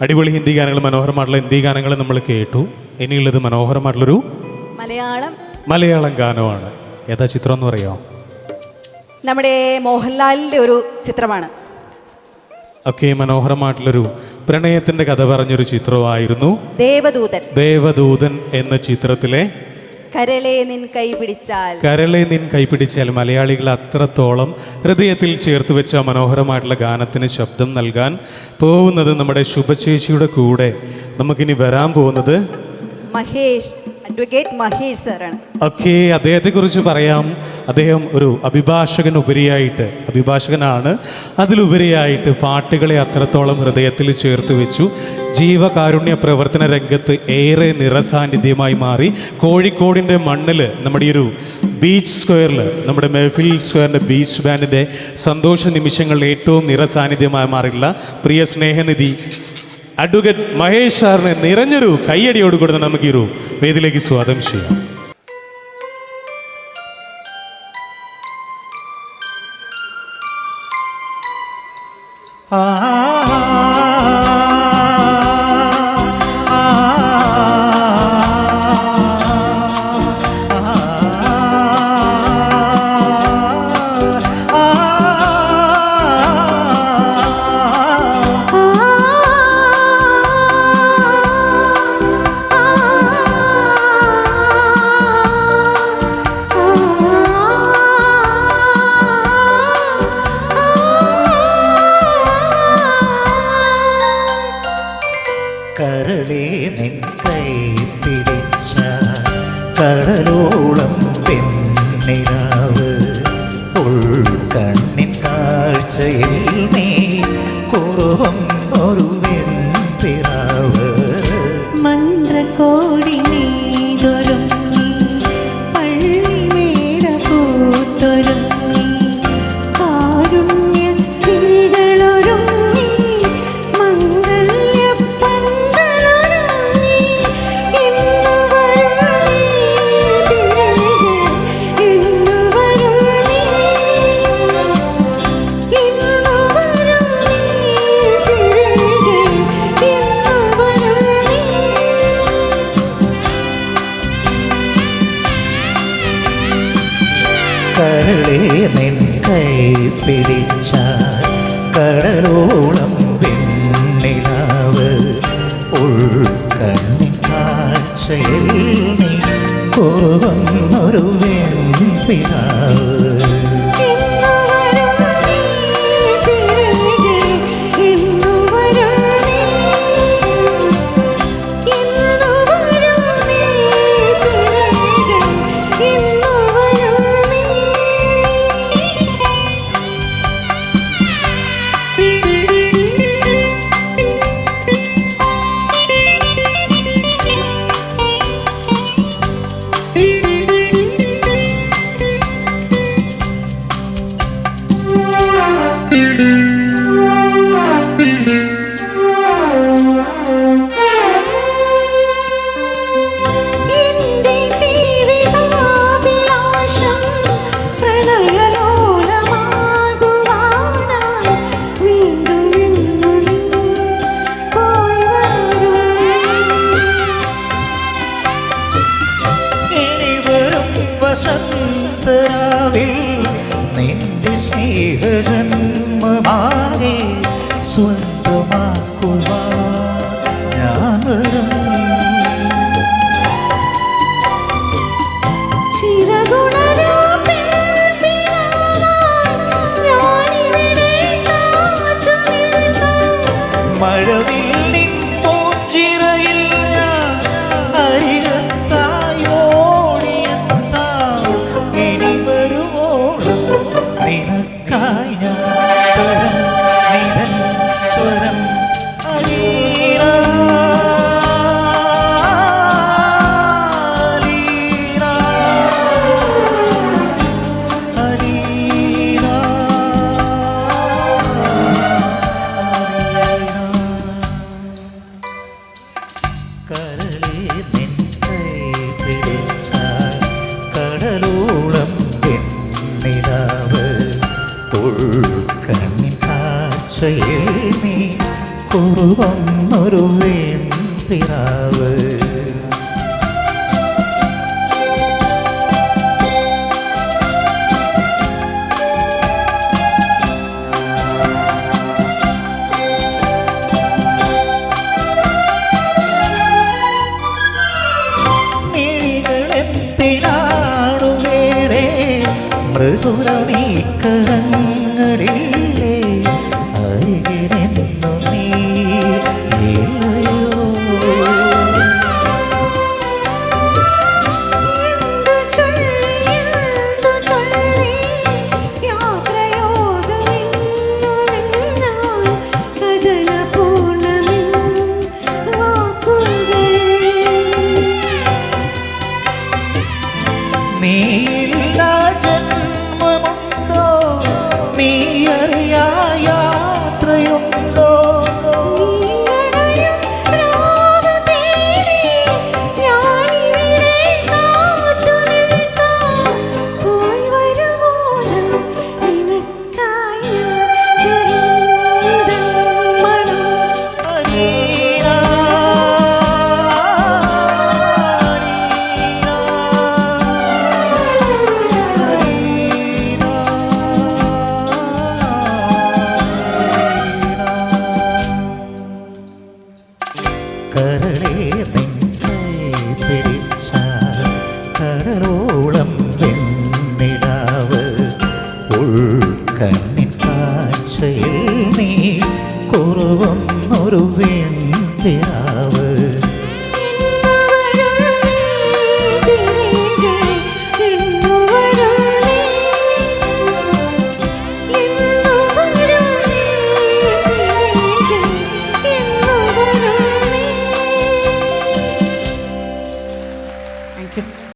അടിപൊളി ഹിന്ദി ഗാനങ്ങൾ മനോഹരമായിട്ടുള്ള ഹിന്ദി ഗാനങ്ങൾ നമ്മൾ കേട്ടു. ഇനിയുള്ളത് മനോഹരമായിട്ടുള്ളൊരു മലയാളം. മലയാളം ഗാനമാണ്. ഏതാ ചിത്രം എന്ന് പറയാം നമ്മുടെ മോഹൻലാലിന്റെ ഒരു ചിത്രമാണ്. ഒക്കെ മനോഹരമായിട്ടുള്ളൊരു പ്രണയത്തിന്റെ കഥ പറഞ്ഞൊരു ചിത്രമായിരുന്നു. ദേവദൂതൻ. ദേവദൂതൻ എന്ന ചിത്രത്തിലെ കരളെ നിൻ കൈ പിടിച്ചാൽ. കരളെ നിൻ കൈപിടിച്ചാൽ മലയാളികൾ അത്രത്തോളം ഹൃദയത്തിൽ ചേർത്ത് വെച്ച മനോഹരമായിട്ടുള്ള ഗാനത്തിന് ശബ്ദം നൽകാൻ പോകുന്നത് നമ്മുടെ ശുഭശേഷിയുടെ കൂടെ നമുക്കിനി വരാൻ പോകുന്നത് മഹേഷ് അഡ്വക്കേറ്റ് ഒക്കെ അദ്ദേഹത്തെക്കുറിച്ച് പറയാം. അദ്ദേഹം ഒരു അഭിഭാഷകൻ ഉപരിയായിട്ട് അഭിഭാഷകനാണ്. അതിലുപരിയായിട്ട് പാട്ടുകളെ അത്രത്തോളം ഹൃദയത്തിൽ ചേർത്ത് വെച്ചു. ജീവകാരുണ്യ പ്രവർത്തന രംഗത്ത് ഏറെ നിറസാന്നിധ്യമായി മാറി. കോഴിക്കോടിന്റെ മണ്ണിൽ നമ്മുടെ ഒരു ബീച്ച് സ്ക്വയറിൽ നമ്മുടെ മെഹഫിൽ സ്ക്വയറിന്റെ ബീച്ച് ബാൻഡിന്റെ സന്തോഷ നിമിഷങ്ങളിൽ ഏറ്റവും നിറസാന്നിധ്യമായി മാറിയിട്ടുള്ള പ്രിയ സ്നേഹനിധി അഡ്വക്കേറ്റ് മഹേഷ് സാറിനെ നിറഞ്ഞൊരു കയ്യടിയോട് കൊടുത്ത് നമുക്ക് ഈ ഒരു വേദിയിലേക്ക് സ്വാഗതം ചെയ്യാം. കരളേ നിൻ കൈ പിടിച്ച കടലോളം പെണ്ണിലാവ് ഉൾക്കണ്ണിൻ കാഴ്ചയിൽ പിടിച്ച കടലോളം പെണ്ണിലാവ് ഉൾക്കണ്ണിൻ കാഴ്ചയിൽ നീ കുറവം ഒരു സ്വന്തമാക്കുവാൻ ഞാൻ വരും. ചിരഗുണരൂ കുറുകുന്നൊരു വെൺപിറാവ്. മിഴികളെന്തിനാണു വേറെ മൃദുരമീക്കരങ്ങളില്ലേ കുറുകുന്നൊരു വെൺപിറാവ്